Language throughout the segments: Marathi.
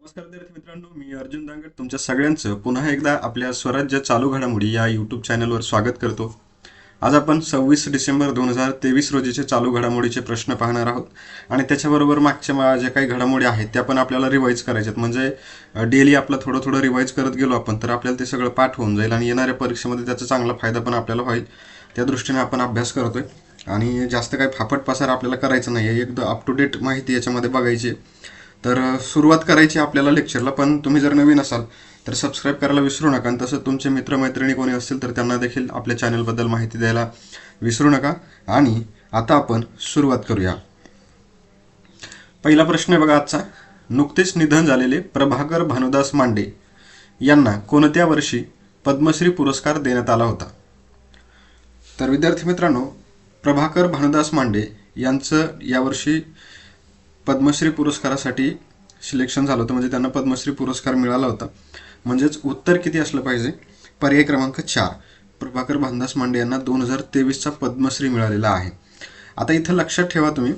नमस्कार विद्यार्थी मित्रांनो मी अर्जुन दांगड. तुमच्या सगळ्यांचं पुन्हा एकदा आपल्या स्वराज्य चालू घडामोडी या यूट्यूब चॅनलवर स्वागत करतो. आज आपण सव्वीस डिसेंबर दोन हजार तेवीस रोजीचे चालू घडामोडीचे प्रश्न पाहणार आहोत. आणि त्याच्याबरोबर मागच्या ज्या काही घडामोडी आहेत त्या पण आपल्याला रिवाईज करायच्यात. म्हणजे डेली आपलं थोडं थोडं रिवाईज करत गेलो आपण तर आपल्याला ते सगळं पाठ होऊन जाईल आणि येणाऱ्या परीक्षेमध्ये त्याचा चांगला फायदा पण आपल्याला होईल. त्या दृष्टीने आपण अभ्यास करतोय. आणि जास्त काही फापट पसार आपल्याला करायचं नाही आहे एकदम अप टू डेट माहिती याच्यामध्ये बघायची. आहे. तर सुरुवात करायची आपल्याला लेक्चरला पण तुम्ही जर नवीन असाल तर सबस्क्राईब करायला विसरू नका. आणि तसं तुमचे मित्रमैत्रिणी कोणी असतील तर त्यांना देखील आपल्या चॅनलबद्दल माहिती द्यायला विसरू नका. आणि आता आपण सुरुवात करूया. पहिला प्रश्न आहे बघा आजचा. नुकतेच निधन झालेले प्रभाकर भानुदास मांडे यांना कोणत्या वर्षी पद्मश्री पुरस्कार देण्यात आला होता? तर विद्यार्थी मित्रांनो प्रभाकर भानुदास मांडे यांचं यावर्षी पद्मश्री पुरस्कारासाठी सिलेक्शन झालं होतं. म्हणजे त्यांना पद्मश्री पुरस्कार मिळाला होता. म्हणजेच उत्तर किती असलं पाहिजे? पर्याय क्रमांक चार. प्रभाकर भानदास मांडे यांना दोन हजार तेवीसचा पद्मश्री मिळालेला आहे. आता इथं लक्षात ठेवा तुम्ही.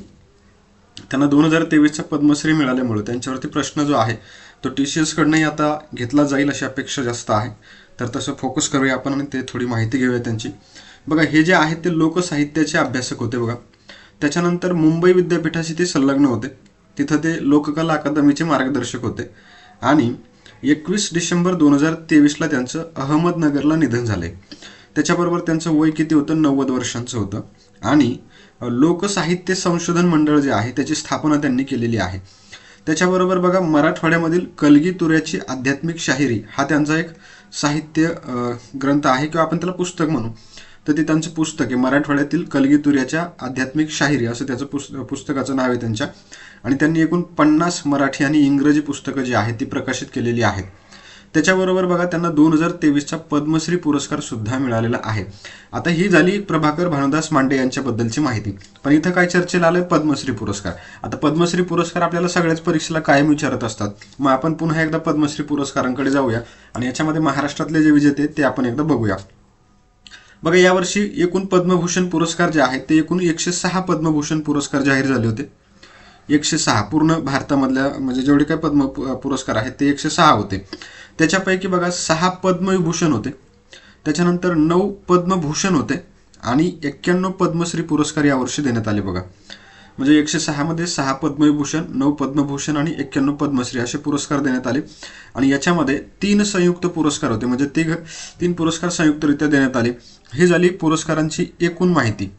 त्यांना दोन हजार तेवीसचा पद्मश्री मिळाल्यामुळे त्यांच्यावरती प्रश्न जो आहे तो टी सी एसकडनंही आता घेतला जाईल अशी अपेक्षा जास्त आहे. तर तसं फोकस करूया आपण आणि ते थोडी माहिती घेऊया त्यांची. बघा हे जे आहेत ते लोकसाहित्याचे अभ्यासक होते बघा. त्याच्यानंतर मुंबई विद्यापीठाशी ते संलग्न होते. तिथं ते लोककला अकादमीचे मार्गदर्शक होते. आणि एकवीस डिसेंबर दोन हजार तेवीसला त्यांचं अहमदनगरला निधन झाले. त्याच्याबरोबर त्यांचं वय किती होतं? नव्वद वर्षांचं होतं. आणि लोकसाहित्य संशोधन मंडळ जे आहे त्याची स्थापना त्यांनी केलेली आहे. त्याच्याबरोबर बघा मराठवाड्यामधील कलगीतुऱ्याची आध्यात्मिक शाहिरी हा त्यांचा एक साहित्य ग्रंथ आहे किंवा आपण त्याला पुस्तक म्हणू. तर ते त्यांचं पुस्तक आहे मराठवाड्यातील कलगीतुऱ्याच्या आध्यात्मिक शाहिरी असं त्याचं पुस्त पुस्तकाचं नाव आहे त्यांच्या. आणि त्यांनी एकूण पन्नास मराठी आणि इंग्रजी पुस्तकं जी आहेत ती प्रकाशित केलेली आहेत. त्याच्याबरोबर बघा त्यांना दोन हजार तेवीसचा पद्मश्री पुरस्कार सुद्धा मिळालेला आहे. आता ही झाली प्रभाकर भानुदास मांडे यांच्याबद्दलची माहिती. पण इथं काय चर्चेला आलं पद्मश्री पुरस्कार. आता पद्मश्री पुरस्कार आपल्याला सगळ्याच परीक्षेला कायम विचारत असतात. मग आपण पुन्हा एकदा पद्मश्री पुरस्कारांकडे जाऊया आणि याच्यामध्ये महाराष्ट्रातले जे विजेते आहेत ते आपण एकदा बघूया. बघा यावर्षी एकूण पद्मभूषण पुरस्कार जे आहेत ते एकूण एकशे सहा पद्मभूषण पुरस्कार जाहीर झाले होते. एकशे सहा पूर्ण भारतामधल्या म्हणजे जेवढे काही पद्म पु- पुरस्कार आहेत ते एकशे सहा होते. त्याच्यापैकी बघा सहा पद्मविभूषण होते. त्याच्यानंतर नऊ पद्मभूषण होते आणि एक्क्याण्णव पद्मश्री पुरस्कार यावर्षी देण्यात आले बघा. म्हणजे एकशे सहामध्ये सहा पद्मविभूषण नऊ पद्मभूषण आणि एक्क्याण्णव पद्मश्री असे पुरस्कार देण्यात आले. आणि याच्यामध्ये तीन संयुक्त पुरस्कार होते. म्हणजे तिघ तीन पुरस्कार संयुक्तरित्या देण्यात आले. ही झाली पुरस्कारांची एकूण माहिती.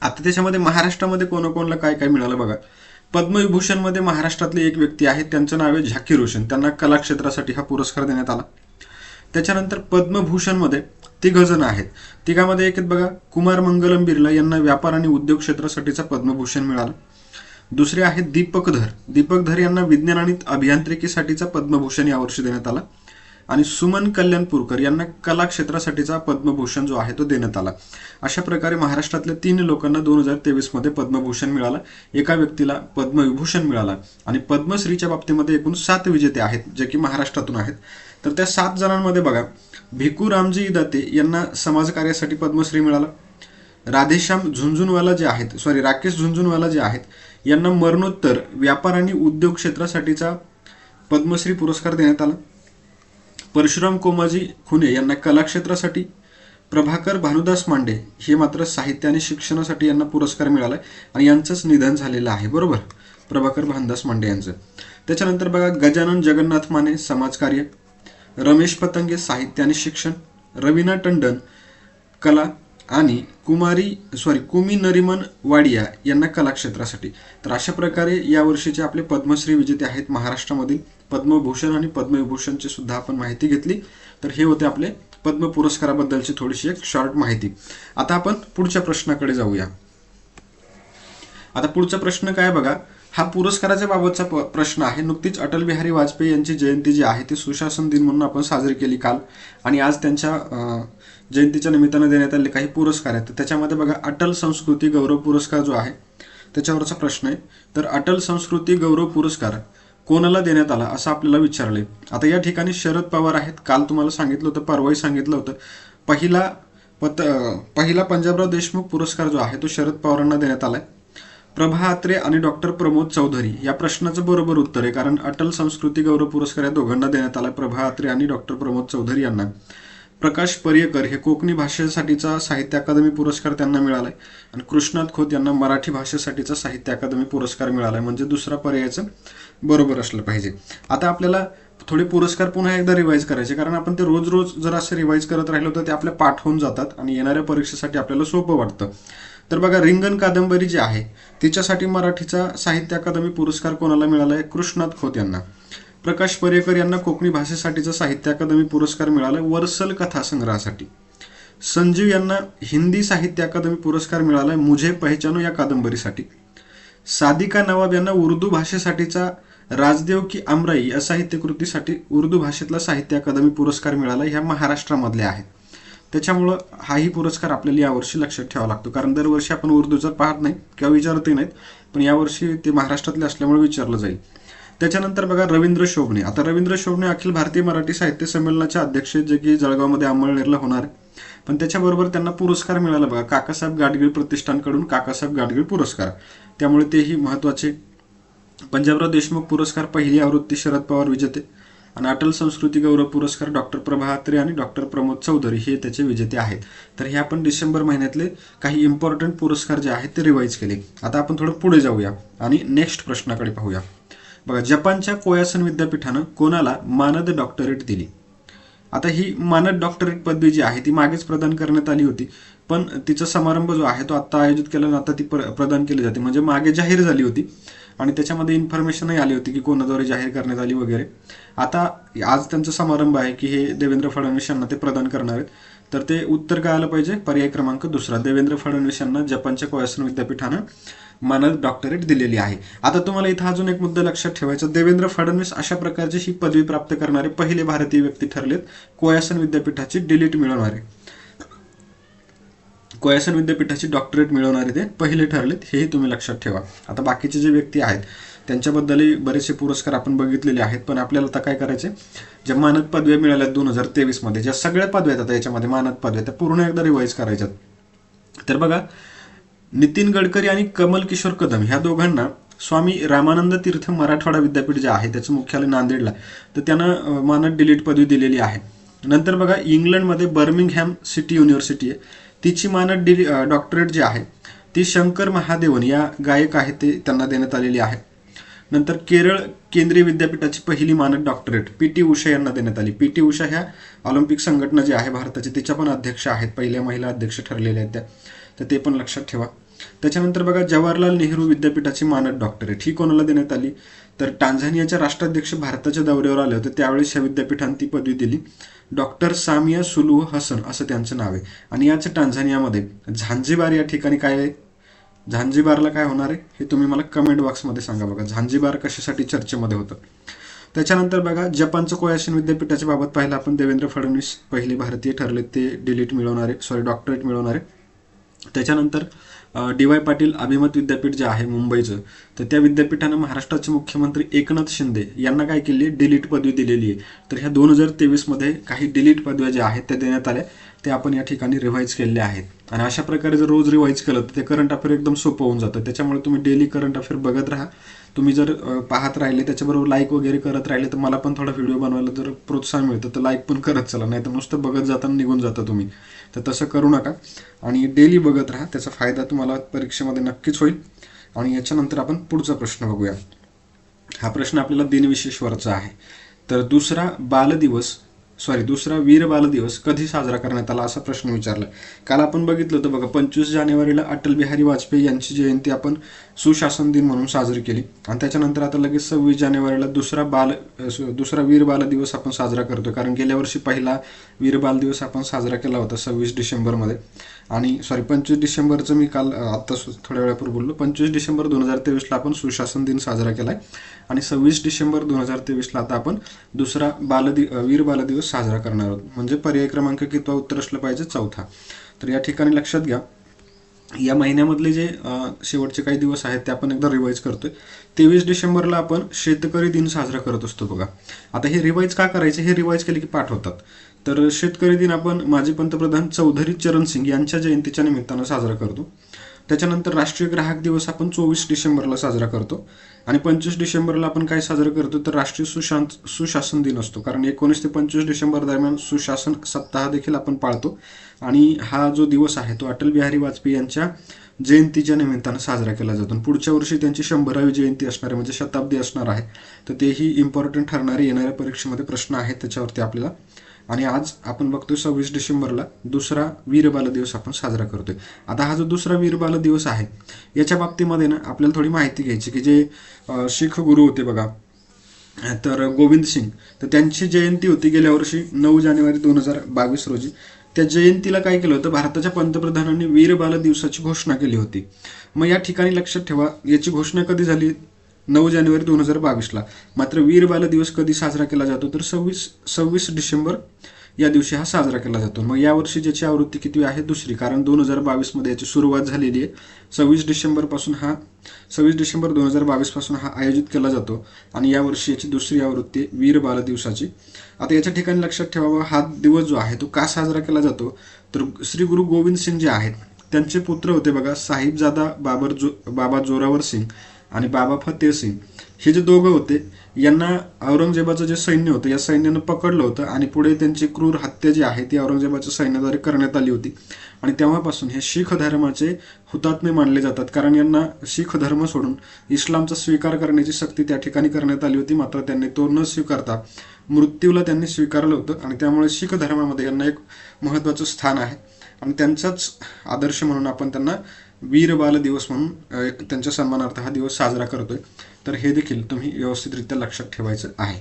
आता त्याच्यामध्ये महाराष्ट्रामध्ये कोणाकोणला काय काय मिळालं बघा? पद्मविभूषणमध्ये महाराष्ट्रातले एक व्यक्ती आहेत त्यांचं नाव आहे झाकीर रोशन. त्यांना कलाक्षेत्रासाठी हा पुरस्कार देण्यात आला. त्याच्यानंतर पद्मभूषणमध्ये तिघजण आहेत. तिघामध्ये एक आहेत बघा कुमार मंगलम बिर्ला यांना व्यापार आणि उद्योग क्षेत्रासाठीचा पद्मभूषण मिळाला. दुसरे आहेत दीपक धर. दीपक धर यांना विज्ञान आणि अभियांत्रिकीसाठीचा पद्मभूषण यावर्षी देण्यात आला. आणि सुमन कल्याणपूरकर यांना कला क्षेत्रासाठीचा पद्मभूषण जो आहे तो देण्यात आला. अशा प्रकारे महाराष्ट्रातल्या तीन लोकांना दोन हजार तेवीसमध्ये पद्मभूषण मिळाला. एका व्यक्तीला पद्मविभूषण मिळाला आणि पद्मश्रीच्या बाबतीमध्ये एकूण सात विजेते आहेत जे की महाराष्ट्रातून आहेत. तर त्या सात जणांमध्ये बघा भिकू रामजी दाते यांना समाजकार्यासाठी पद्मश्री मिळाला. राधेश्याम झुंझुनवाला जे आहेत सॉरी राकेश झुंझुनवाला जे आहेत यांना मरणोत्तर व्यापार आणि उद्योग क्षेत्रासाठीचा पद्मश्री पुरस्कार देण्यात आला. परशुराम कोमाजी खुने यांना कलाक्षेत्रासाठी प्रभाकर भानुदास मांडे हे मात्र साहित्य आणि शिक्षणासाठी यांना पुरस्कार मिळाला आणि यांचंच निधन झालेलं आहे बरोबर? प्रभाकर भानुदास मांडे यांचं. त्याच्यानंतर बघा गजानन जगन्नाथ माने समाजकार्य रमेश पतंगे साहित्य आणि शिक्षण रवीना टंडन कला आणि कुमारी सॉरी कुमी नरिमन वाडिया यांना कलाक्षेत्रासाठी. तर अशा प्रकारे यावर्षीचे आपले पद्मश्री विजेते आहेत महाराष्ट्रामधील पद्मभूषण आणि पद्मविभूषणची सुद्धा आपण माहिती घेतली. तर हे होते आपले पद्म पुरस्काराबद्दलची थोडीशी एक शॉर्ट माहिती. आता आपण पुढच्या प्रश्नाकडे जाऊया. आता पुढचा प्रश्न काय बघा? हा पुरस्काराच्या बाबतचा प- प्रश्न आहे. नुकतीच अटल बिहारी वाजपेयी यांची जयंती जी आहे ती सुशासन दिन म्हणून आपण साजरी केली काल. आणि आज त्यांच्या जयंतीच्या निमित्तानं देण्यात आलेले काही पुरस्कार आहेत. तर त्याच्यामध्ये बघा अटल संस्कृती गौरव पुरस्कार जो आहे त्याच्यावरचा प्रश्न आहे. तर अटल संस्कृती गौरव पुरस्कार कोणाला देण्यात आला असं आपल्याला विचारले आता या ठिकाणी शरद पवार आहेत. काल तुम्हाला सांगितलं होतं परवाही सांगितलं होतं. पहिला पत पहिला पंजाबराव देशमुख पुरस्कार जो आहे तो शरद पवारांना देण्यात आलाय. प्रभा अत्रे आणि डॉक्टर प्रमोद चौधरी या प्रश्नाचं बरोबर उत्तर आहे कारण अटल संस्कृती गौरव पुरस्कार या दोघांना देण्यात आला प्रभा अत्रे आणि डॉक्टर प्रमोद चौधरी यांना. प्रकाश पर्यकर हे कोकणी भाषेसाठीचा साहित्य अकादमी पुरस्कार त्यांना मिळालाय आणि कृष्णात खोत यांना मराठी भाषेसाठीचा साहित्य अकादमी पुरस्कार मिळालाय. म्हणजे दुसरा पर्यायाचं बरोबर असलं पाहिजे. आता आपल्याला थोडे पुरस्कार पुन्हा एकदा रिवाईज करायचे कारण आपण ते रोज रोज जर असं रिवाईज करत राहिलो तर ते आपल्या पाठ होऊन जातात आणि येणाऱ्या परीक्षेसाठी आपल्याला सोपं वाटतं. तर बघा रिंगण कादंबरी जी आहे तिच्यासाठी मराठीचा साहित्य अकादमी पुरस्कार कोणाला मिळाला आहे कृष्णात खोत यांना. प्रकाश पर्यकर यांना कोकणी भाषेसाठीचा साहित्य अकादमी पुरस्कार मिळाला वर्सल कथा संग्रहासाठी. संजीव यांना हिंदी साहित्य अकादमी पुरस्कार मिळाला आहे मुझे पहचानो या कादंबरीसाठी. सादिका नवाब यांना उर्दू भाषेसाठीचा राजदेव की आमराई या साहित्यकृतीसाठी उर्दू भाषेतला साहित्य अकादमी पुरस्कार मिळाला ह्या महाराष्ट्रामधल्या आहेत. त्याच्यामुळं हाही पुरस्कार आपल्याला यावर्षी लक्षात ठेवावा लागतो. कारण दरवर्षी आपण उर्दूचा पाहत नाही किंवा विचारतही नाहीत पण यावर्षी ते महाराष्ट्रातले असल्यामुळे विचारलं जाईल. त्याच्यानंतर बघा रवींद्र शोभणे. आता रवींद्र शोभणे अखिल भारतीय मराठी साहित्य संमेलनाच्या अध्यक्ष जे की जळगावमध्ये अंमळनेरला होणार आहे पण त्याच्याबरोबर त्यांना पुरस्कार मिळाला बघा. काकासाहेब गाडगीळ प्रतिष्ठानकडून काकासाहेब गाडगीळ पुरस्कार. त्यामुळे तेही महत्त्वाचे. पंजाबराव देशमुख पुरस्कार पहिली आवृत्ती शरद पवार विजेते. आणि अटल संस्कृती गौरव पुरस्कार डॉक्टर प्रभा अत्रे आणि डॉक्टर प्रमोद चौधरी हे त्याचे विजेते आहेत. तर हे आपण डिसेंबर महिन्यातले काही इम्पॉर्टंट पुरस्कार जे आहेत ते रिवाईज केले. आता आपण थोडं पुढे जाऊया आणि नेक्स्ट प्रश्नाकडे पाहूया. बघा जपानच्या कोयासन विद्यापीठानं कोणाला मानद डॉक्टरेट दिली? आता ही मानद डॉक्टरेट पदवी जी आहे ती मागेच प्रदान करण्यात आली होती. पण तिचा समारंभ जो आहे तो आता आयोजित केला आणि आता ती प्र- प्रदान केली जाते. म्हणजे मागे जाहीर झाली होती आणि त्याच्यामध्ये इन्फॉर्मेशनही आली होती की कोणाद्वारे जाहीर करण्यात आली वगैरे. आता आज त्यांचा समारंभ आहे की हे देवेंद्र फडणवीस यांना ते प्रदान करणार आहेत. तर ते उत्तर काय आलं पाहिजे? पर्याय क्रमांक दुसरा. देवेंद्र फडणवीस यांना जपानच्या कोयासन विद्यापीठानं मानद डॉक्टरेट दिलेली आहे. आता तुम्हाला इथं अजून एक मुद्दा लक्षात ठेवायचा. देवेंद्र फडणवीस अशा प्रकारची ही पदवी प्राप्त करणारे पहिले भारतीय व्यक्ती ठरलेत. कोयासन विद्यापीठाची डिलीट मिळवणारे. कोयासन विद्यापीठाची डॉक्टरेट मिळवणारे ते पहिले ठरलेत हेही तुम्ही लक्षात ठेवा. आता बाकीचे जे व्यक्ती आहेत त्यांच्याबद्दलही बरेचसे पुरस्कार आपण बघितलेले आहेत पण आपल्याला आता काय करायचे ज्या मानद पदव्या मिळाल्या दोन हजार तेवीसमध्ये ज्या सगळ्या पदव्या आहेत आता याच्यामध्ये मानद पदव्या त्या पूर्ण एकदा रिवाईज करायच्यात. तर बघा नितीन गडकरी आणि कमल किशोर कदम ह्या दोघांना स्वामी रामानंद तीर्थ मराठवाडा विद्यापीठ जे आहे त्याचं मुख्यालय नांदेडला तर त्यांना मानद डिलीट पदवी दिलेली आहे. नंतर बघा इंग्लंडमध्ये बर्मिंगहॅम सिटी युनिव्हर्सिटी आहे. तिची मानद डिली डॉक्टरेट जी आहे ती शंकर महादेवन या गायक आहेत ते त्यांना देण्यात आलेली आहे. नंतर केरळ केंद्रीय विद्यापीठाची पहिली मानद डॉक्टरेट. पी टी उषा यांना देण्यात आली. पी टी उषा ह्या ऑलिम्पिक संघटना जी आहे भारताची तिच्या पण अध्यक्ष आहेत. पहिल्या महिला अध्यक्ष ठरलेल्या आहेत त्या. तर ते पण लक्षात ठेवा. त्याच्यानंतर बघा जवाहरलाल नेहरू विद्यापीठाची मानद डॉक्टरेट. ही कोणाला देण्यात आली? तर टांझानियाच्या राष्ट्राध्यक्ष भारताच्या दौऱ्यावर आले होते. त्यावेळेस ह्या विद्यापीठाने ती पदवी दिली. डॉक्टर सामिया सुलू हसन असं त्यांचं नाव आहे. आणि याच टांझानियामध्ये झांझिबार या ठिकाणी काय आहे? झांझिबारला काय होणार आहे हे तुम्ही मला कमेंट बॉक्समध्ये सांगा बघा. झांझिबार कशासाठी चर्चेमध्ये होतं? त्याच्यानंतर बघा जपानचं कोयाशिन विद्यापीठाच्या बाबत पाहिलं आपण देवेंद्र फडणवीस पहिले भारतीय ठरले ते डिलीट मिळवणारे सॉरी डॉक्टरेट मिळवणारे त्याच्यानंतर डी वाय पाटील अभिमत विद्यापीठ जे आहे मुंबईचं तर त्या विद्यापीठानं महाराष्ट्राचे मुख्यमंत्री एकनाथ शिंदे यांना काय केली डिलीट पदवी दिलेली आहे. तर ह्या दोन हजार तेवीसमध्ये काही डिलीट पदव्या ज्या आहेत त्या देण्यात आल्या. ते आपण या ठिकाणी रिव्हाइज केलेले आहेत. आणि अशा प्रकारे जर रोज रिवाईज केलं तर ते करंट अफेअर एकदम सोपं होऊन जातं. त्याच्यामुळे तुम्ही डेली करंट अफेअर बघत राहा. तुम्ही जर पाहत राहिले त्याच्याबरोबर लाईक वगैरे करत राहिले तर मला पण थोडा व्हिडिओ बनवायला जर प्रोत्साहन मिळतं तर लाईक पण करत चला. नाही तर नुसतं बघत जाताना निघून जाता तुम्ही. तर तसं करू नका. आणि डेली बघत राहा. त्याचा फायदा तुम्हाला परीक्षेमध्ये नक्कीच होईल. आणि याच्यानंतर आपण पुढचा प्रश्न बघूया. हा प्रश्न आपल्याला दिनविशेषवरचा आहे. तर दुसरा बालदिवस सॉरी दुसरा वीर बालदिवस कधी साजरा करण्यात आला असा प्रश्न विचारला. काल आपण बघितलं होतं बघा पंचवीस जानेवारीला अटल बिहारी वाजपेयी यांची जयंती आपण सुशासन दिन म्हणून साजरी केली. आणि त्याच्यानंतर आता लगेच सव्वीस जानेवारीला दुसरा बाल दुसरा वीर बाल दिवस आपण साजरा करतो कारण गेल्या वर्षी पहिला वीर बाल दिवस आपण साजरा केला होता सव्वीस डिसेंबरमध्ये. आणि सॉरी पंचवीस डिसेंबरचं मी काल आत्ता सु- थोड्या वेळापूर्वी बोललो. पंचवीस डिसेंबर दोन हजार तेवीसला आपण सुशासन दिन साजरा केला आहे आणि सव्वीस डिसेंबर दोन हजार तेवीसला आता आपण दुसरा बालदि वीर बालदिवस साजरा करणार आहोत. म्हणजे पर्याय क्रमांक कितवा उत्तर असलं पाहिजे? चौथा. तर या ठिकाणी लक्षात घ्या या महिन्यामधले जे शेवटचे काही दिवस आहेत ते आपण एकदा रिवाईज करतोय. तेवीस डिसेंबरला आपण शेतकरी दिन साजरा करत असतो बघा. आता हे रिवाईज का करायचे? हे रिवाईज केले की पाठ होतात. तर शेतकरी दिन आपण माजी पंतप्रधान चौधरी चरण सिंग यांच्या जयंतीच्या निमित्तानं साजरा करतो. त्याच्यानंतर राष्ट्रीय ग्राहक दिवस आपण चोवीस डिसेंबरला साजरा करतो. आणि पंचवीस डिसेंबरला आपण काय साजरा करतो तर राष्ट्रीय सुशांत सुशासन दिन असतो. कारण एकोणीस ते पंचवीस डिसेंबर दरम्यान सुशासन सप्ताह देखील आपण पाळतो. आणि हा जो दिवस आहे तो अटल बिहारी वाजपेयी यांच्या जयंतीच्या निमित्तानं साजरा केला जातो. आणि पुढच्या वर्षी त्यांची शंभरावी जयंती असणार आहे म्हणजे शताब्दी असणार आहे. तर तेही इम्पॉर्टंट ठरणारे येणाऱ्या परीक्षेमध्ये प्रश्न आहेत त्याच्यावरती आपल्याला आणि आज आपण बघतोय सव्वीस डिसेंबरला दुसरा वीर बाल दिवस आपण साजरा करतोय. आता हा जो दुसरा वीर बाल दिवस आहे याच्या बाबतीमध्ये ना आपल्याला थोडी माहिती घ्यायची की जे शीख गुरु होते बघा तर गोविंद सिंग तर त्यांची जयंती होती गेल्या वर्षी नऊ जानेवारी दोन हजार बावीस रोजी. त्या जयंतीला काय केलं होतं? भारताच्या पंतप्रधानांनी वीर बाल दिवसाची घोषणा केली होती. मग या ठिकाणी लक्षात ठेवा याची घोषणा कधी झाली? नऊ जानेवारी दोन हजार बावीसला. मात्र वीर बाल दिवस कधी साजरा केला जातो? तर सव्वीस सव्वीस डिसेंबर या दिवशी हा साजरा केला जातो. मग यावर्षी ज्याची आवृत्ती किती आहे? दुसरी. कारण दोन हजार बावीसमध्ये याची सुरुवात झालेली आहे. सव्वीस डिसेंबरपासून हा सव्वीस डिसेंबर दोन हजार बावीसपासून हा आयोजित केला जातो. आणि यावर्षी याची दुसरी आवृत्ती आहे वीर बाल दिवसाची. आता याच्या ठिकाणी लक्षात ठेवावं हा दिवस जो आहे तो का साजरा केला जातो? तर श्री गुरु गोविंद सिंग जे आहेत त्यांचे पुत्र होते बघा साहिबजादा बाबर जो बाबा जोरावर सिंग. आणि बाबा फतेह सिंग हे जे दोघं होते यांना औरंगजेबाचं जे सैन्य होतं या सैन्यानं पकडलं होतं आणि पुढे त्यांची क्रूर हत्या जी आहे ती औरंगजेबाच्या सैन्याद्वारे करण्यात आली होती. आणि तेव्हापासून हे शीख धर्माचे हुतात्मे मानले जातात. कारण यांना शीख धर्म सोडून इस्लामचा स्वीकार करण्याची सक्ती त्या ठिकाणी करण्यात आली होती. मात्र त्यांनी तो न स्वीकारता मृत्यूला त्यांनी स्वीकारलं होतं. आणि त्यामुळे शीख धर्मामध्ये यांना एक महत्त्वाचं स्थान आहे. आणि त्यांचाच आदर्श म्हणून आपण त्यांना वीर बाल दिवस म्हणून एक त्यांच्या सन्मानार्थ हा दिवस साजरा करतोय. तर हे देखील तुम्ही व्यवस्थितरित्या लक्षात ठेवायचं आहे.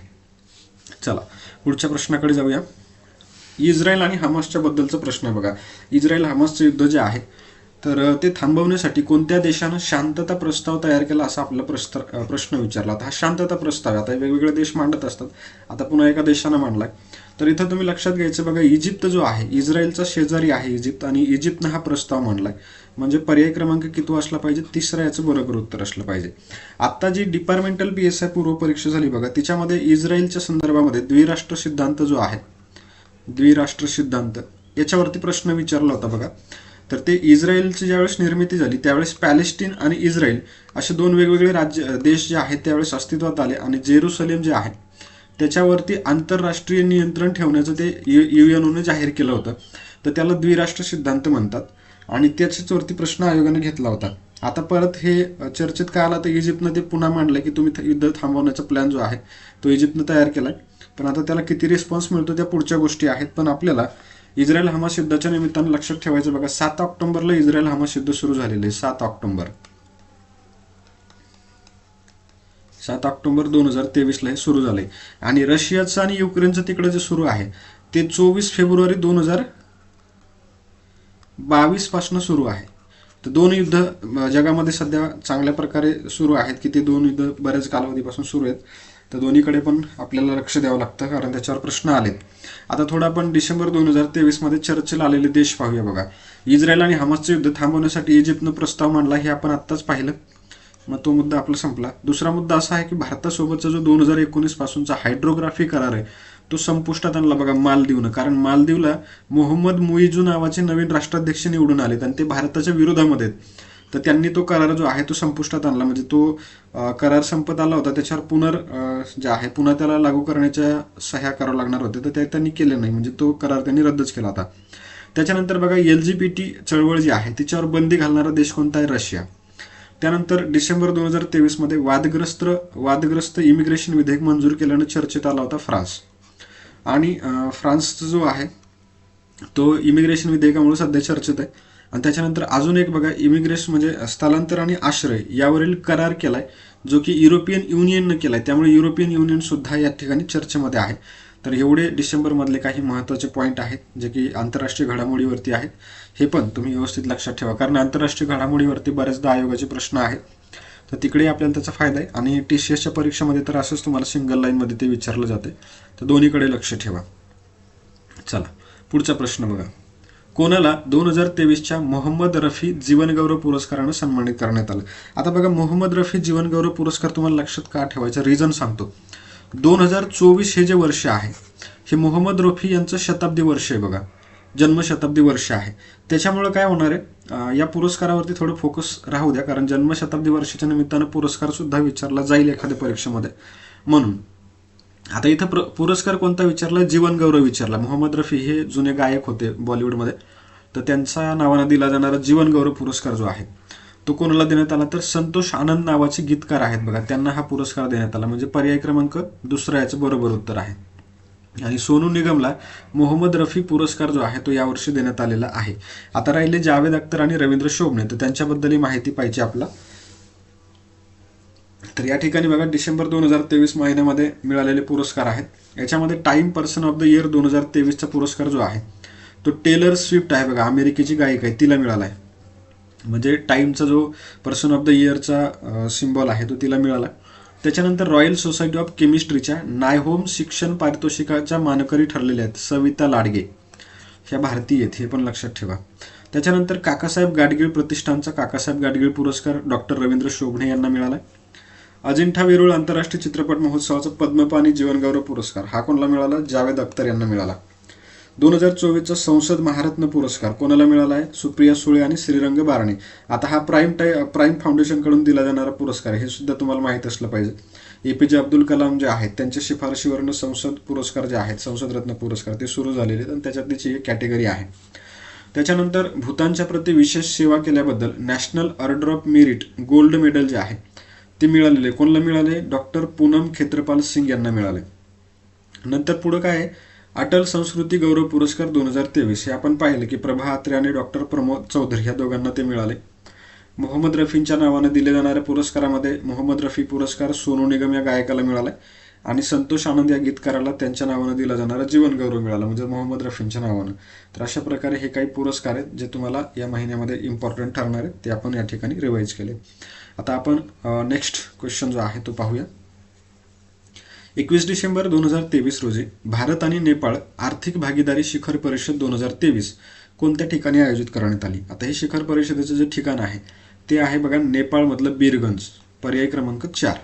चला पुढच्या प्रश्नाकडे जाऊया. इस्रायल आणि हमासच्या बद्दलचा प्रश्न आहे बघा. इस्रायल हमासचं युद्ध जे आहे तर ते थांबवण्यासाठी कोणत्या देशानं शांतता प्रस्ताव तयार केला असा आपला प्रस्त प्रश्न विचारला. हा शांतता प्रस्ताव आता वेगवेगळे देश मांडत असतात. आता पुन्हा एका देशानं मांडलाय. तर इथं तुम्ही लक्षात घ्यायचं बघा इजिप्त जो आहे इस्रायलचा शेजारी आहे इजिप्त आणि इजिप्तनं हा प्रस्ताव मांडलाय. म्हणजे पर्याय क्रमांक किती असला पाहिजे? तिसरा याचं बरोबर उत्तर असलं पाहिजे. आता जी डिपार्टमेंटल पी एस आय पूर्व परीक्षा झाली बघा तिच्यामध्ये इस्रायलच्या संदर्भामध्ये द्विराष्ट्र सिद्धांत जो आहे द्विराष्ट्र सिद्धांत याच्यावरती प्रश्न विचारला होता बघा. तर ते इस्रायलची ज्यावेळेस निर्मिती झाली त्यावेळेस पॅलेस्टीन आणि इस्रायल असे दोन वेगवेगळे राज्य देश जे आहेत त्यावेळेस अस्तित्वात आले आणि जेरुसलेम जे आहे त्याच्यावरती आंतरराष्ट्रीय नियंत्रण ठेवण्याचं ते यु एनओने जाहीर केलं होतं. तर त्याला द्विराष्ट्र सिद्धांत म्हणतात आणि त्याच्याच वरती प्रश्न आयोगाने घेतला होता. आता परत हे चर्चेत काय आलं तर इजिप्तनं ते पुन्हा मांडलं की तुम्ही युद्ध थांबवण्याचा प्लॅन जो आहे तो इजिप्तनं तयार केलाय. पण आता त्याला किती रिस्पॉन्स मिळतो त्या पुढच्या गोष्टी आहेत. पण आपल्याला इस्रायल हमास युद्धाच्या निमित्तानं लक्षात ठेवायचं बघा सात ऑक्टोबरला इस्रायल हमास युद्ध सुरू झालेलं आहे सात ऑक्टोबर. सात ऑक्टोबर दोन हजार तेवीसला हे सुरू झालंय. आणि रशियाचं आणि युक्रेनचं तिकडे जे सुरू आहे ते चोवीस फेब्रुवारी दोन हजार बावीसपासून सुरू आहे. तर दोन युद्ध जगामध्ये सध्या चांगल्या प्रकारे सुरू आहेत की ते दोन युद्ध बऱ्याच कालावधीपासून सुरू आहेत. तर दोन्हीकडे पण आपल्याला लक्ष द्यावं लागतं कारण त्याच्यावर प्रश्न आलेत. आता थोडं आपण डिसेंबर दोन हजार तेवीसमध्ये चर्चेला आलेले देश पाहूया बघा. इस्रायल आणि हमासचं युद्ध थांबवण्यासाठी इजिप्तनं प्रस्ताव मांडला हे आपण आत्ताच पाहिलं. मग तो मुद्दा आपला संपला. दुसरा मुद्दा असा आहे की भारतासोबतचा जो दोन हजार एकोणीस पासूनचा हायड्रोग्राफी करार आहे तो संपुष्टात आणला बघा मालदीवनं. कारण मालदीवला मोहम्मद मुईजू नावाचे नवीन राष्ट्राध्यक्ष निवडून आलेत आणि ते भारताच्या विरोधामध्ये आहेत. तर त्यांनी तो करार जो आहे तो संपुष्टात आणला. म्हणजे तो करार संपत आला होता. त्याच्यावर पुनर् जे आहे पुन्हा त्याला लागू करण्याच्या सह्या करावं लागणार होते. तर ते त्यांनी केले नाही. म्हणजे तो करार त्यांनी रद्दच केला होता. त्याच्यानंतर बघा एल जी पी टी चळवळ जी आहे तिच्यावर बंदी घालणारा देश कोणता आहे? रशिया. त्यानंतर डिसेंबर दोन हजार तेवीसमध्ये वादग्रस्त वादग्रस्त इमिग्रेशन विधेयक मंजूर केल्यानं चर्चेत आला होता फ्रान्स. आणि फ्रान्सचा जो आहे तो इमिग्रेशन विधेयकामुळे सध्या चर्चेत आहे. आणि त्याच्यानंतर अजून एक बघा इमिग्रेशन म्हणजे स्थलांतर आणि आश्रय यावरील करार केलाय जो की युरोपियन युनियननं केलाय. त्यामुळे युरोपियन युनियन सुद्धा या ठिकाणी चर्चेमध्ये आहे. तर एवढे डिसेंबरमधले काही महत्त्वाचे पॉईंट आहेत जे की आंतरराष्ट्रीय घडामोडीवरती आहेत. हे पण तुम्ही व्यवस्थित लक्षात ठेवा कारण आंतरराष्ट्रीय घडामोडीवरती बऱ्याचदा आयोगाचे प्रश्न आहेत. तर तिकडे आपल्याला त्याचा फायदा आहे. आणि टी सी एसच्या परीक्षेमध्ये तर असंच तुम्हाला सिंगल लाईनमध्ये ते विचारलं जाते तर दोन्हीकडे लक्ष ठेवा. चला पुढचा प्रश्न बघा. कोणाला दोन हजार तेवीसच्या मोहम्मद रफी जीवनगौरव पुरस्कारानं सन्मानित करण्यात आलं. आता बघा मोहम्मद रफी जीवनगौरव पुरस्कार तुम्हाला लक्षात का ठेवायचा? रिझन सांगतो. दोन हजार चोवीस हे जे वर्ष आहे हे मोहम्मद रफी यांचं शताब्दी वर्ष आहे बघा. जन्मशताब्दी वर्ष आहे. त्याच्यामुळं काय होणार आहे? या पुरस्कारावरती थोडं फोकस राहू द्या कारण जन्मशताब्दी वर्षाच्या निमित्तानं पुरस्कार सुद्धा विचारला जाईल एखाद्या परीक्षेमध्ये. म्हणून आता इथं प्र पुरस्कार कोणता विचारला? जीवनगौरव विचारला. मोहम्मद रफी हे जुने गायक होते बॉलिवूडमध्ये. तर त्यांच्या नावानं दिला जाणारा जीवनगौरव पुरस्कार जो आहे तो कोणाला देण्यात आला? तर संतोष आनंद नावाचे गीतकार आहेत बघा. त्यांना हा पुरस्कार देण्यात आला. म्हणजे पर्याय क्रमांक दुसरा याचं बरोबर उत्तर आहे. आणि सोनू निगमला मोहम्मद रफी पुरस्कार जो आहे तो यावर्षी देण्यात आलेला आहे. आता राहिले जावेद अख्तर आणि रवींद्र शोभने तर त्यांच्याबद्दलही माहिती पाहिजे आपला. तर या ठिकाणी बघा डिसेंबर दोन हजार तेवीस महिन्यामध्ये मिळालेले पुरस्कार आहेत. याच्यामध्ये Time person of the year दोन हजार तेवीसचा पुरस्कार जो आहे तो टेलर स्विफ्ट आहे बघा अमेरिकेची गायिका आहे तिला मिळाला आहे म्हणजे टाईमचा जो पर्सन ऑफ द इयरचा सिम्बॉल आहे तो तिला मिळाला. त्याच्यानंतर रॉयल सोसायटी ऑफ केमिस्ट्रीच्या नायहोम शिक्षण पारितोषिकाच्या मानकरी ठरलेल्या आहेत सविता लाडगे. ह्या भारतीय आहेत हे पण लक्षात ठेवा. त्याच्यानंतर काकासाहेब गाडगीळ प्रतिष्ठानचा काकासाहेब गाडगीळ पुरस्कार डॉक्टर रवींद्र शोभणे यांना मिळाला अजिंठा वेरूळ आंतरराष्ट्रीय चित्रपट महोत्सवाचा पद्मपाणी जीवनगौरव पुरस्कार. हा कोणाला मिळाला? जावेद अख्तर यांना मिळाला. दोन हजार चोवीसचा संसद महारत्न पुरस्कार कोणाला मिळाला आहे? सुप्रिया सुळे आणि श्रीरंग बारणे. आता हा प्राईम टाय प्राईम फाउंडेशनकडून दिला जाणारा पुरस्कार हे सुद्धा तुम्हाला माहीत असलं पाहिजे. ए पी जे अब्दुल कलाम जे आहेत त्यांच्या शिफारशीवरनं संसद पुरस्कार जे आहेत संसद रत्न पुरस्कार ते सुरू झालेले आहेत आणि त्याची ही कॅटेगरी आहे. त्याच्यानंतर भूतानच्या प्रति विशेष सेवा केल्याबद्दल national order of merit gold medal जे आहे ते मिळालेले. कोणाला मिळाले? डॉक्टर पूनम खेत्रपाल सिंग यांना मिळाले. नंतर पुढं काय? आहे अटल संस्कृती गौरव पुरस्कार दोन हजार तेवीस. हे आपण पाहिलं की प्रभा आत्रे आणि डॉक्टर प्रमोद चौधरी या दोघांना ते मिळाले. मोहम्मद रफींच्या नावाने दिले जाणाऱ्या पुरस्कारामध्ये मोहम्मद रफी पुरस्कार सोनू निगम या गायकाला मिळाला आणि संतोष आनंद या गीतकाराला त्यांच्या नावानं दिला जाणारा जीवन गौरव मिळाला म्हणजे मोहम्मद रफींच्या नावानं. तर अशा प्रकारे हे काही पुरस्कार आहेत जे तुम्हाला या महिन्यामध्ये इम्पॉर्टंट ठरणार आहेत ते आपण या ठिकाणी रिवाईज केले. आता आपण नेक्स्ट क्वेश्चन जो आहे तो पाहूया. एकवीस डिसेंबर दोन हजार तेवीस रोजी भारत आणि नेपाळ आर्थिक भागीदारी शिखर परिषद दोन हजार तेवीस कोणत्या ठिकाणी आयोजित करण्यात आली? आता हे शिखर परिषदेचं जे ठिकाण आहे ते आहे बघा नेपाळमधलं बीरगंज पर्याय क्रमांक चार.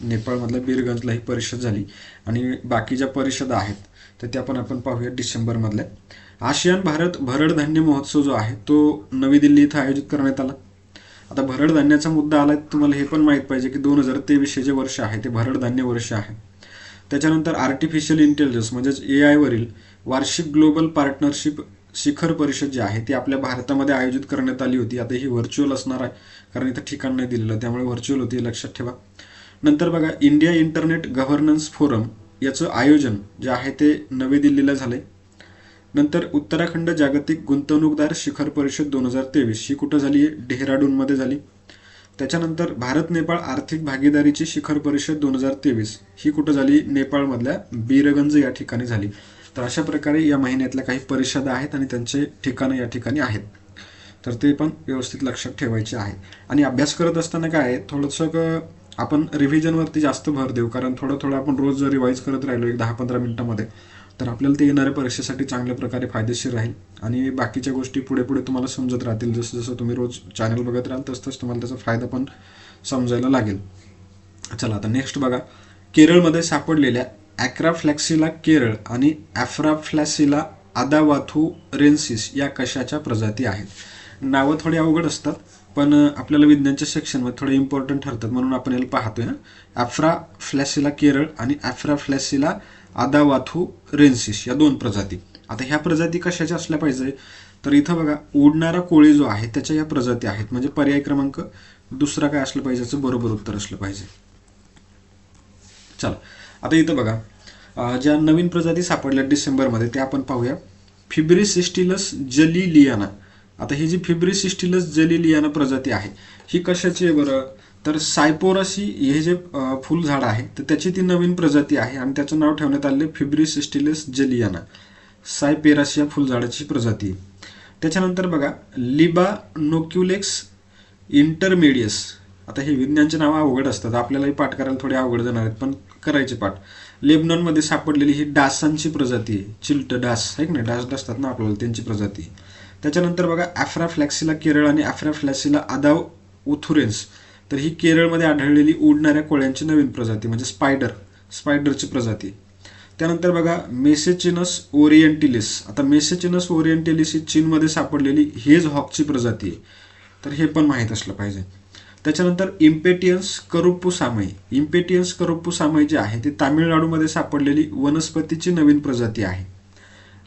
नेपाळमधलं बीरगंजला ही परिषद झाली आणि बाकी ज्या परिषदा आहेत तर त्या पण आपण पाहूया डिसेंबरमधल्या. आशियान भारत भरड धान्य महोत्सव जो आहे तो नवी दिल्ली इथं आयोजित करण्यात आला. आता भरड धान्याचा मुद्दा आला तुम्हाला हे पण माहीत पाहिजे की दोन हजार तेवीसशे जे वर्ष आहे ते भरड धान्य वर्ष आहे. त्याच्यानंतर आर्टिफिशियल इंटेलिजन्स म्हणजेच ए आयवरील वार्षिक ग्लोबल पार्टनरशिप शिखर परिषद जी आहे ती आपल्या भारतामध्ये आयोजित करण्यात आली होती. आता ही व्हर्च्युअल असणार आहे कारण इथं ठिकाण नाही दिलेलं त्यामुळे व्हर्च्युअल होती लक्षात ठेवा. नंतर बघा इंडिया इंटरनेट गव्हर्नन्स फोरम याचं आयोजन जे आहे ते नवी दिल्लीला झाले नंतर उत्तराखंड जागतिक गुंतवणूकदार शिखर परिषद दोन हजार तेवीस ही कुठं झाली? आहे डेहराडूनमध्ये झाली. त्याच्यानंतर भारत नेपाळ आर्थिक भागीदारीची शिखर परिषद दोन हजार तेवीस ही कुठं झाली? नेपाळमधल्या बीरगंज या ठिकाणी झाली. तर अशा प्रकारे या महिन्यातल्या काही परिषदा आहेत आणि त्यांचे ठिकाणं या ठिकाणी आहेत. तर ते पण व्यवस्थित लक्षात ठेवायचे आहे. आणि अभ्यास करत असताना काय आहे? थोडंसं क- आपण रिव्हिजनवरती जास्त भर देऊ कारण थोडं थोडं आपण रोज जर रिवाईज करत राहिलो एक दहा पंधरा मिनिटामध्ये तर आपल्याला ते येणाऱ्या परीक्षेसाठी चांगल्या प्रकारे फायदेशीर राहील. आणि बाकीच्या गोष्टी पुढे पुढे तुम्हाला समजत राहतील. जसं जसं तुम्ही रोज चॅनल बघत राहाल तसं तसं तुम्हाला त्याचा फायदा पण समजायला लागेल. चला आता नेक्स्ट बघा. केरळमध्ये सापडलेल्या ॲक्राफ्लॅक्सिला केरळ आणि ॲफ्राफ्लॅसिला आदावाथू रेन्सिस या कशाच्या प्रजाती आहेत? नावं थोडी अवघड असतात पण आपल्याला विज्ञानच्या सेक्शनमध्ये थोडे इम्पॉर्टंट ठरतात. म्हणून आपण याला पाहतोय ना ॲफ्राफ्लॅसिला केरळ आणि ॲफ्राफ्लॅसिला आदावाथू रेन्सिस या दोन प्रजाती. आता ह्या प्रजाती कशाच्या असल्या पाहिजे? तर इथं बघा उडणारा कोळी जो आहे त्याच्या या प्रजाती आहेत. म्हणजे पर्याय क्रमांक दुसरा काय असलं पाहिजे याचं बरोबर उत्तर असलं पाहिजे. चला आता इथं बघा ज्या नवीन प्रजाती सापडल्या डिसेंबरमध्ये त्या आपण पाहूया. फिब्रिसिस्टिलस जलिलियाना. आता ही जी फिब्रिसिस्टिलस जलिलियाना प्रजाती आहे ही कशाची आहे बरं? तर सायपोरासी हे जे अं, फुलझाड आहे तर त्याची ती नवीन प्रजाती आहे आणि त्याचं नाव ठेवण्यात आले फिब्रिसिस्टिलस जलियाना सायपेरासी या फुलझाडाची प्रजाती. त्याच्यानंतर बघा लिबा नोक्युलेक्स इंटरमेडियस. आता हे विज्ञानचे नावं अवघड असतात आपल्यालाही पाठ करायला थोडे अवघड जाणार आहेत पण करायचे पाठ. लेबनॉनमध्ये सापडलेली ही डासांची प्रजाती आहे चिल्ट डास आहे की नाही? डास असतात ना आपल्याला त्यांची प्रजाती. त्याच्यानंतर बघा ॲफ्राफ्लॅक्सिला केरळ आणि ॲफ्राफ्लॅक्सिला आदाव उथुरेन्स. तर ही केरळमध्ये आढळलेली उडणाऱ्या कोळ्यांची नवीन प्रजाती म्हणजे स्पायडर स्पायडरची प्रजाती. त्यानंतर बघा मेसेचिनस ओरिएंटिलिस आता मेसेचिनस ओरिएंटिलिस ही चीनमध्ये सापडलेली हेज हॉकची प्रजाती आहे. तर हे पण माहीत असलं पाहिजे. त्याच्यानंतर इम्पेटियन्स करुप्पू सामई इम्पेटियन्स करुप्पू सामई जे आहे ती तामिळनाडूमध्ये सापडलेली वनस्पतीची नवीन प्रजाती आहे.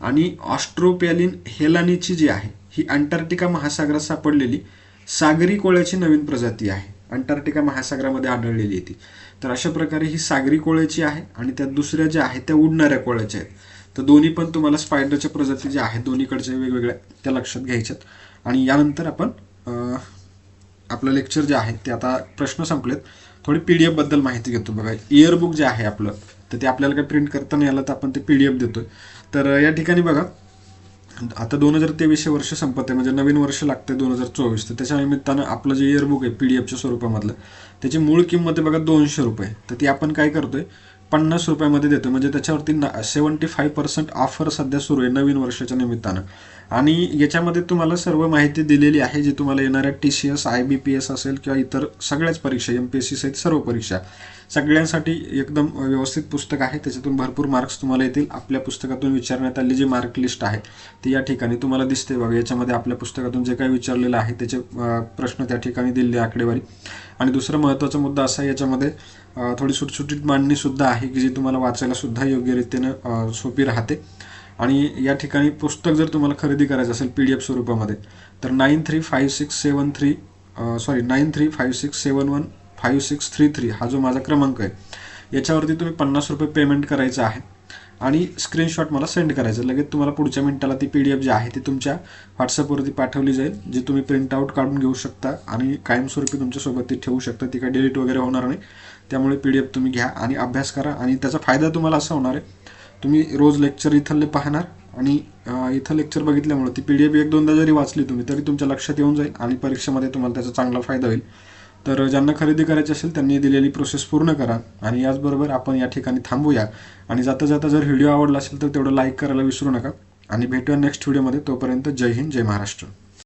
आणि ऑस्ट्रोपॅलिन हेलानीची जी आहे ही अंटार्क्टिका महासागरात सापडलेली सागरी कोळ्याची नवीन प्रजाती आहे. अंटार्क्टिका महासागरामध्ये आढळलेली होती तर अशा प्रकारे ही सागरी कोळ्याची आहे आणि त्या दुसऱ्या ज्या आहेत त्या उडणाऱ्या कोळ्याच्या आहेत. तर दोन्ही पण तुम्हाला स्पायडरच्या प्रजाती ज्या आहेत दोन्हीकडच्या वेगवेगळ्या त्या लक्षात घ्यायच्यात. आणि यानंतर आपण आपलं लेक्चर जे आहे ते आता प्रश्न संपलेत. थोडी पी डी एफबद्दल माहिती घेतो बघा. इयरबुक जे आहे आपलं तर ते आपल्याला काही प्रिंट करता नाही आलं तर आपण ते पी डी एफ देतोय. तर या ठिकाणी बघा आता दोन हजार तेवीसशे वर्ष संपत आहे म्हणजे नवीन वर्ष लागते दोन हजार चोवीस. तर त्याच्या निमित्तानं आपलं जे इयरबुक आहे पी डी एफच्या स्वरूपामधलं त्याची मूळ किंमत आहे बघा दोनशे रुपये. तर ती आपण काय करतोय पन्नास रुपयामध्ये देतो म्हणजे त्याच्यावरती सेवन्टी फाईव्ह पर्सेंट ऑफर सध्या सुरू आहे नवीन वर्षाच्या निमित्तानं. आणि याच्यामध्ये तुम्हाला सर्व माहिती दिलेली आहे जी तुम्हाला येणाऱ्या T C S I B P S असेल किंवा इतर सगळ्याच परीक्षा एम पी एस सी सहित सर्व परीक्षा सगळ्यांसाठी एकदम व्यवस्थित पुस्तक आहे. त्याच्यातून भरपूर मार्क्स तुम्हाला येतील. आपल्या पुस्तकातून विचारण्यात आली जी मार्क लिस्ट आहे ती या ठिकाणी तुम्हाला दिसते. बघा याच्यामध्ये आपल्या पुस्तकातून जे काही विचारलेलं आहे त्याचे प्रश्न त्या ठिकाणी दिलेले आकडेवारी. आणि दुसरा महत्त्वाचा मुद्दा असा आहे याच्यामध्ये थोडी सुटसुटीत मांडणीसुद्धा आहे की जी तुम्हाला वाचायला सुद्धा योग्यरीतीनं सोपी राहते. आणि या ठिकाणी पुस्तक जर तुम्हाला खरेदी करायचं असेल पी डी एफ स्वरूपामध्ये तर nine three five six seven three sorry nine three five six seven one five six three three हा जो माझा क्रमांक आहे याच्यावरती तुम्ही पन्नास रुपये पेमेंट करायचं आहे आणि स्क्रीनशॉट मला सेंड करायचं लगेच तुम्हाला पुढच्या मिनिटाला ती पी डी एफ जी आहे ती तुमच्या व्हॉट्सअपवरती पाठवली जाईल जी तुम्ही प्रिंटआउट काढून घेऊ शकता आणि कायमस्वरूपी तुमच्यासोबत ती ठेवू शकता. ती काय डिलीट वगैरे होणार नाही. त्यामुळे पी डी एफ तुम्ही घ्या आणि अभ्यास करा आणि त्याचा फायदा तुम्हाला असा होणार आहे तुम्ही रोज लेक्चर इथले पाहणार आणि इथं लेक्चर बघितल्यामुळे ती पी डी एफ एक दोनदा जरी वाचली तुम्ही तरी तुमच्या लक्षात येऊन जाईल आणि परीक्षेमध्ये तुम्हाला त्याचा चांगला फायदा होईल. तर ज्यांना खरेदी करायची असेल त्यांनी दिलेली प्रोसेस पूर्ण करा आणि याचबरोबर आपण या ठिकाणी थांबूया. आणि जाता जाता जर व्हिडिओ आवडला असेल तर तेवढं लाईक करायला विसरू नका. आणि भेटूया नेक्स्ट व्हिडिओमध्ये तोपर्यंत जय हिंद जय महाराष्ट्र.